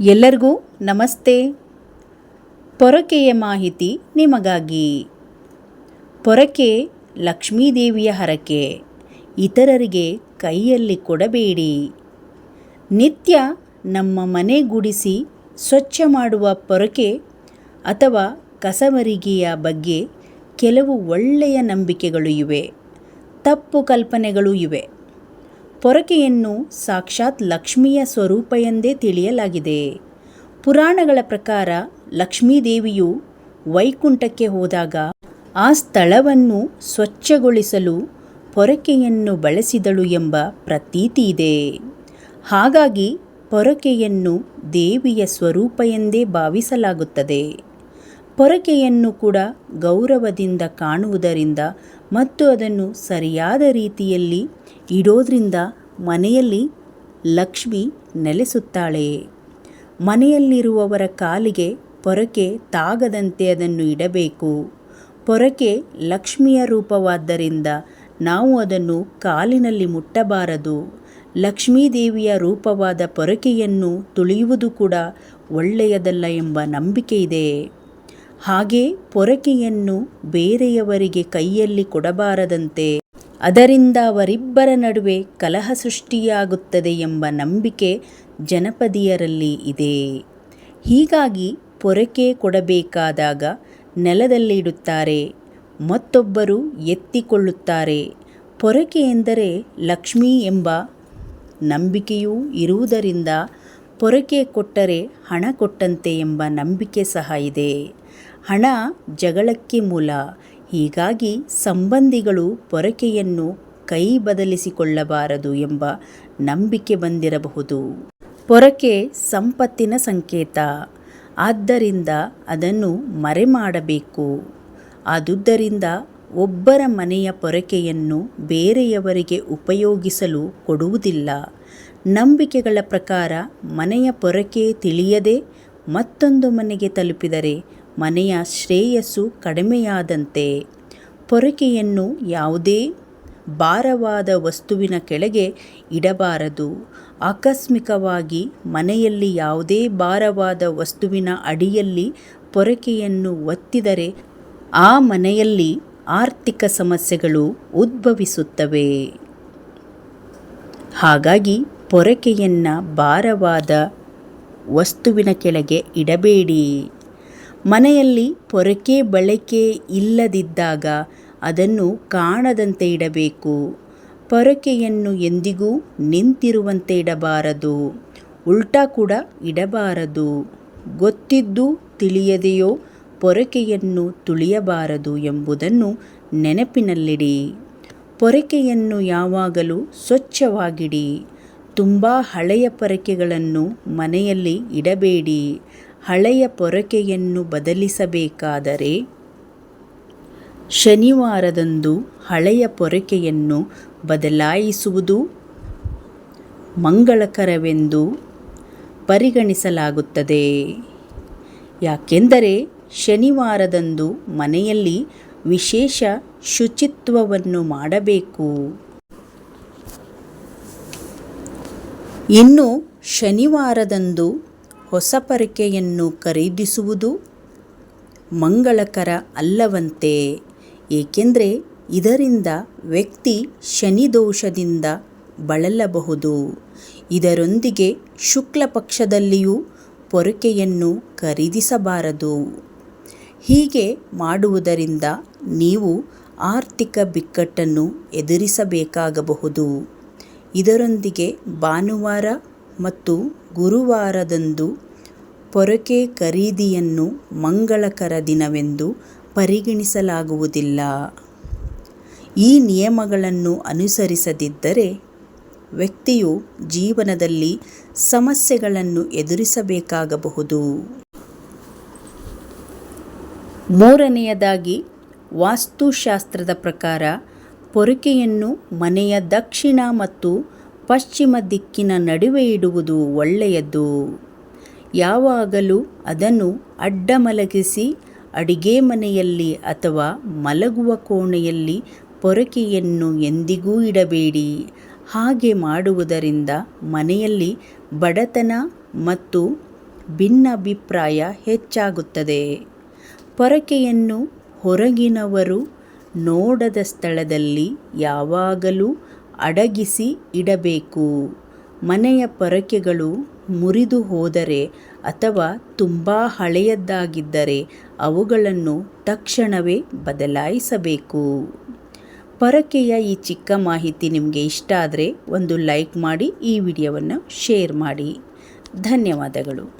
ಎಲ್ಲರಿಗೂ ನಮಸ್ತೆ. ಪೊರಕೆಯ ಮಾಹಿತಿ ನಿಮಗಾಗಿ. ಪೊರಕೆ ಲಕ್ಷ್ಮೀದೇವಿಯ ಹರಕೆ. ಇತರರಿಗೆ ಕೈಯಲ್ಲಿ ಕೊಡಬೇಡಿ. ನಿತ್ಯ ನಮ್ಮ ಮನೆ ಗುಡಿಸಿ ಸ್ವಚ್ಛ ಮಾಡುವ ಪೊರಕೆ ಅಥವಾ ಕಸವರಿಗೆಯ ಬಗ್ಗೆ ಕೆಲವು ಒಳ್ಳೆಯ ನಂಬಿಕೆಗಳು ಇವೆ. ತಪ್ಪು ಕಲ್ಪನೆಗಳು ಇವೆ. ಪೊರಕೆಯನ್ನು ಸಾಕ್ಷಾತ್ ಲಕ್ಷ್ಮಿಯ ಸ್ವರೂಪ ಎಂದೇ ತಿಳಿಯಲಾಗಿದೆ. ಪುರಾಣಗಳ ಪ್ರಕಾರ ಲಕ್ಷ್ಮೀದೇವಿಯು ವೈಕುಂಠಕ್ಕೆ ಹೋದಾಗ ಆ ಸ್ಥಳವನ್ನು ಸ್ವಚ್ಛಗೊಳಿಸಲು ಪೊರಕೆಯನ್ನು ಬಳಸಿದಳು ಎಂಬ ಪ್ರತೀತಿ ಇದೆ. ಹಾಗಾಗಿ ಪೊರಕೆಯನ್ನು ದೇವಿಯ ಸ್ವರೂಪ ಎಂದೇ ಭಾವಿಸಲಾಗುತ್ತದೆ. ಪೊರಕೆಯನ್ನು ಕೂಡ ಗೌರವದಿಂದ ಕಾಣುವುದರಿಂದ ಮತ್ತು ಅದನ್ನು ಸರಿಯಾದ ರೀತಿಯಲ್ಲಿ ಇಡೋದ್ರಿಂದ ಮನೆಯಲ್ಲಿ ಲಕ್ಷ್ಮಿ ನೆಲೆಸುತ್ತಾಳೆ. ಮನೆಯಲ್ಲಿರುವವರ ಕಾಲಿಗೆ ಪೊರಕೆ ತಾಗದಂತೆ ಅದನ್ನು ಇಡಬೇಕು. ಪೊರಕೆ ಲಕ್ಷ್ಮಿಯ ರೂಪವಾದ್ದರಿಂದ ನಾವು ಅದನ್ನು ಕಾಲಿನಲ್ಲಿ ಮುಟ್ಟಬಾರದು. ಲಕ್ಷ್ಮೀದೇವಿಯ ರೂಪವಾದ ಪೊರಕೆಯನ್ನು ತುಳಿಯುವುದು ಕೂಡ ಒಳ್ಳೆಯದಲ್ಲ ಎಂಬ ನಂಬಿಕೆ ಇದೆ ಹಾಗೆ ಪೊರಕೆಯನ್ನು ಬೇರೆಯವರಿಗೆ ಕೈಯಲ್ಲಿ ಕೊಡಬಾರದಂತೆ, ಅದರಿಂದ ಅವರಿಬ್ಬರ ನಡುವೆ ಕಲಹ ಸೃಷ್ಟಿಯಾಗುತ್ತದೆ ಎಂಬ ನಂಬಿಕೆ ಜನಪದಿಯರಲ್ಲಿ ಇದೆ. ಹೀಗಾಗಿ ಪೊರಕೆ ಕೊಡಬೇಕಾದಾಗ ನೆಲದಲ್ಲಿಡುತ್ತಾರೆ, ಮತ್ತೊಬ್ಬರು ಎತ್ತಿಕೊಳ್ಳುತ್ತಾರೆ. ಪೊರಕೆ ಎಂದರೆ ಲಕ್ಷ್ಮಿ ಎಂಬ ನಂಬಿಕೆಯೂ ಇರುವುದರಿಂದ ಪೊರಕೆ ಕೊಟ್ಟರೆ ಹಣ ಕೊಟ್ಟಂತೆ ಎಂಬ ನಂಬಿಕೆ ಸಹ ಇದೆ. ಹಣ ಜಗಳಕ್ಕೆ ಮೂಲ. ಹೀಗಾಗಿ ಸಂಬಂಧಿಗಳು ಪೊರಕೆಯನ್ನು ಕೈ ಬದಲಿಸಿಕೊಳ್ಳಬಾರದು ಎಂಬ ನಂಬಿಕೆ ಬಂದಿರಬಹುದು. ಪೊರಕೆ ಸಂಪತ್ತಿನ ಸಂಕೇತ. ಆದ್ದರಿಂದ ಅದನ್ನು ಮರೆಮಾಡಬೇಕು. ಆದುದರಿಂದ ಒಬ್ಬರ ಮನೆಯ ಪೊರಕೆಯನ್ನು ಬೇರೆಯವರಿಗೆ ಉಪಯೋಗಿಸಲು ಕೊಡುವುದಿಲ್ಲ. ನಂಬಿಕೆಗಳ ಪ್ರಕಾರ ಮನೆಯ ಪೊರಕೆ ತಿಳಿಯದೆ ಮತ್ತೊಂದು ಮನೆಗೆ ತಲುಪಿದರೆ ಮನೆಯ ಶ್ರೇಯಸ್ಸು ಕಡಿಮೆಯಾದಂತೆ, ಪೊರಕೆಯನ್ನು ಯಾವುದೇ ಭಾರವಾದ ವಸ್ತುವಿನ ಕೆಳಗೆ ಇಡಬಾರದು. ಆಕಸ್ಮಿಕವಾಗಿ ಮನೆಯಲ್ಲಿ ಯಾವುದೇ ಭಾರವಾದ ವಸ್ತುವಿನ ಅಡಿಯಲ್ಲಿ ಪೊರಕೆಯನ್ನು ಒತ್ತಿದರೆ, ಆ ಮನೆಯಲ್ಲಿ ಆರ್ಥಿಕ ಸಮಸ್ಯೆಗಳು ಉದ್ಭವಿಸುತ್ತವೆ. ಹಾಗಾಗಿ ಪೊರಕೆಯನ್ನು ಭಾರವಾದ ವಸ್ತುವಿನ ಕೆಳಗೆ ಇಡಬೇಡಿ. ಮನೆಯಲ್ಲಿ ಪೊರಕೆ ಬಳಕೆ ಇಲ್ಲದಿದ್ದಾಗ ಅದನ್ನು ಕಾಣದಂತೆ ಇಡಬೇಕು. ಪೊರಕೆಯನ್ನು ಎಂದಿಗೂ ನಿಂತಿರುವಂತೆ ಇಡಬಾರದು. ಉಲ್ಟಾ ಕೂಡ ಇಡಬಾರದು. ಗೊತ್ತಿದ್ದು ತಿಳಿಯದೆಯೋ ಪೊರಕೆಯನ್ನು ತುಳಿಯಬಾರದು ಎಂಬುದನ್ನು ನೆನಪಿನಲ್ಲಿಡಿ. ಪೊರಕೆಯನ್ನು ಯಾವಾಗಲೂ ಸ್ವಚ್ಛವಾಗಿಡಿ. ತುಂಬ ಹಳೆಯ ಪೊರಕೆಗಳನ್ನು ಮನೆಯಲ್ಲಿ ಇಡಬೇಡಿ. ಹಳೆಯ ಪೊರಕೆಯನ್ನು ಬದಲಿಸಬೇಕಾದರೆ ಶನಿವಾರದಂದು ಹಳೆಯ ಪೊರಕೆಯನ್ನು ಬದಲಾಯಿಸುವುದು ಮಂಗಳಕರವೆಂದು ಪರಿಗಣಿಸಲಾಗುತ್ತದೆ. ಯಾಕೆಂದರೆ ಶನಿವಾರದಂದು ಮನೆಯಲ್ಲಿ ವಿಶೇಷ ಶುಚಿತ್ವವನ್ನು ಮಾಡಬೇಕು. ಇನ್ನು ಶನಿವಾರದಂದು ಹೊಸ ಪರಿಕೆಯನ್ನು ಖರೀದಿಸುವುದು ಮಂಗಳಕರ ಅಲ್ಲವಂತೆ. ಏಕೆಂದರೆ ಇದರಿಂದ ವ್ಯಕ್ತಿ ಶನಿದೋಷದಿಂದ ಬಳಲಬಹುದು. ಇದರೊಂದಿಗೆ ಶುಕ್ಲ ಪಕ್ಷದಲ್ಲಿಯೂ ಪೊರಕೆಯನ್ನು ಖರೀದಿಸಬಾರದು. ಹೀಗೆ ಮಾಡುವುದರಿಂದ ನೀವು ಆರ್ಥಿಕ ಬಿಕ್ಕಟ್ಟನ್ನು ಎದುರಿಸಬೇಕಾಗಬಹುದು. ಇದರೊಂದಿಗೆ ಭಾನುವಾರ ಮತ್ತು ಗುರುವಾರದಂದು ಪೊರಕೆ ಖರೀದಿಯನ್ನು ಮಂಗಳಕರ ದಿನವೆಂದು ಪರಿಗಣಿಸಲಾಗುವುದಿಲ್ಲ. ಈ ನಿಯಮಗಳನ್ನು ಅನುಸರಿಸದಿದ್ದರೆ ವ್ಯಕ್ತಿಯು ಜೀವನದಲ್ಲಿ ಸಮಸ್ಯೆಗಳನ್ನು ಎದುರಿಸಬೇಕಾಗಬಹುದು. ಮೂರನೆಯದಾಗಿ, ವಾಸ್ತುಶಾಸ್ತ್ರದ ಪ್ರಕಾರ ಪೊರಕೆಯನ್ನು ಮನೆಯ ದಕ್ಷಿಣ ಮತ್ತು ಪಶ್ಚಿಮ ದಿಕ್ಕಿನ ನಡುವೆ ಇಡುವುದು ಒಳ್ಳೆಯದು. ಯಾವಾಗಲೂ ಅದನ್ನು ಅಡ್ಡ ಮಲಗಿಸಿ ಅಡಿಗೆ ಮನೆಯಲ್ಲಿ ಅಥವಾ ಮಲಗುವ ಕೋಣೆಯಲ್ಲಿ ಪೊರಕೆಯನ್ನು ಎಂದಿಗೂ ಇಡಬೇಡಿ. ಹಾಗೆ ಮಾಡುವುದರಿಂದ ಮನೆಯಲ್ಲಿ ಬಡತನ ಮತ್ತು ಭಿನ್ನಾಭಿಪ್ರಾಯ ಹೆಚ್ಚಾಗುತ್ತದೆ. ಪೊರಕೆಯನ್ನು ಹೊರಗಿನವರು ನೋಡದ ಸ್ಥಳದಲ್ಲಿ ಯಾವಾಗಲೂ ಅಡಗಿಸಿ ಇಡಬೇಕು. ಮನೆಯ ಪೊರಕೆಗಳು ಮುರಿದು ಹೋದರೆ ಅಥವಾ ತುಂಬ ಹಳೆಯದ್ದಾಗಿದ್ದರೆ ಅವುಗಳನ್ನು ತಕ್ಷಣವೇ ಬದಲಾಯಿಸಬೇಕು. ಪೊರಕೆಯ ಈ ಚಿಕ್ಕ ಮಾಹಿತಿ ನಿಮಗೆ ಇಷ್ಟ ಆದರೆ ಒಂದು ಲೈಕ್ ಮಾಡಿ, ಈ ವಿಡಿಯೋವನ್ನು ಶೇರ್ ಮಾಡಿ. ಧನ್ಯವಾದಗಳು.